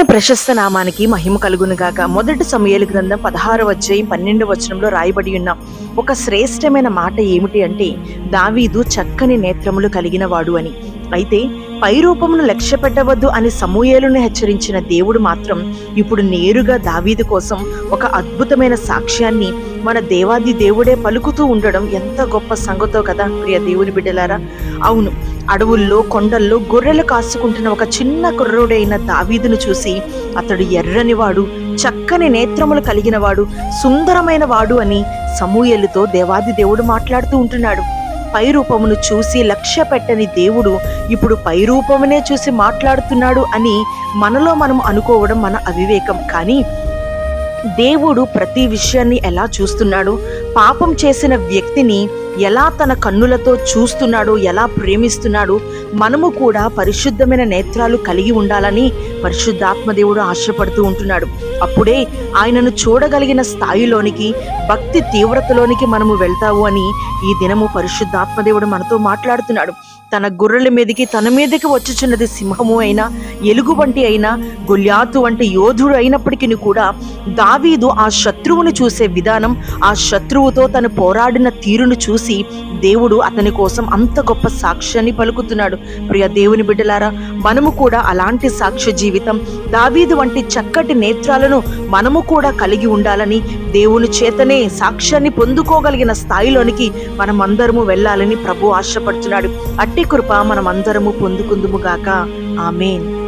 దేవుని ప్రశస్త నామానికి మహిమ కలుగునుగాక మొదటి సమయాల గ్రంథం పదహారు అధ్యాయం పన్నెండు వచనంలో రాయబడి ఉన్న ఒక శ్రేష్టమైన మాట ఏమిటి అంటే దావీదు చక్కని నేత్రములు కలిగిన వాడు అని. అయితే పై రూపమును లక్ష్య పెట్టవద్దు అని సమూయేలును హెచ్చరించిన దేవుడు మాత్రం ఇప్పుడు నేరుగా దావీదు కోసం ఒక అద్భుతమైన సాక్ష్యాన్ని మన దేవాది దేవుడే పలుకుతూ ఉండడం ఎంత గొప్ప సంగతో కదా ప్రియ దేవుని బిడ్డలారా? అవును అడవుల్లో కొండల్లో గొర్రెలు కాసుకుంటున్న ఒక చిన్న కుర్రుడైన దావీదును చూసి అతడు ఎర్రని వాడు చక్కని నేత్రములు కలిగినవాడు సుందరమైన వాడు అని సమూయలుతో దేవాది దేవుడు మాట్లాడుతూ ఉంటున్నాడు. పై రూపమును చూసి లక్ష్య పెట్టని దేవుడు ఇప్పుడు పైరూపమునే చూసి మాట్లాడుతున్నాడు అని మనలో మనం అనుకోవడం మన అవివేకం. కానీ దేవుడు ప్రతి విషయాన్ని ఎలా చూస్తున్నాడు? పాపం చేసిన వ్యక్తిని ఎలా తన కన్నులతో చూస్తున్నాడో ఎలా ప్రేమిస్తున్నాడో మనము కూడా పరిశుద్ధమైన నేత్రాలు కలిగి ఉండాలని పరిశుద్ధాత్మదేవుడు ఆశపడుతూ ఉంటున్నాడు. అప్పుడే ఆయనను చూడగలిగిన స్థాయిలోనికి భక్తి తీవ్రతలోనికి మనము వెళ్తావు అని ఈ దినము పరిశుద్ధాత్మదేవుడు మనతో మాట్లాడుతున్నాడు. తన గొర్రెల మీదకి తన మీదకి వచ్చుచున్నది సింహము అయినా ఎలుగు వంటి అయినా గొల్యాతు వంటి యోధుడు అయినప్పటికీ కూడా దావీదు ఆ శత్రువును చూసే విధానం ఆ శత్రువుతో తను పోరాడిన తీరును చూసి దేవుడు అతని కోసం అంత గొప్ప సాక్ష్యాన్ని పలుకుతున్నాడు. ప్రియ దేవుని బిడ్డలారా మనము కూడా అలాంటి సాక్ష్య జీవితం. దావీదు వంటి చక్కటి నేత్రాలను మనము కూడా కలిగి ఉండాలని దేవుని చేతనే సాక్ష్యాన్ని పొందుకోగలిగిన స్థాయిలోనికి మనమందరము వెళ్ళాలని ప్రభు ఆశపడుతున్నాడు అట్టి కృప మనమందరము పొందుకుందుము గాక. ఆమెన్.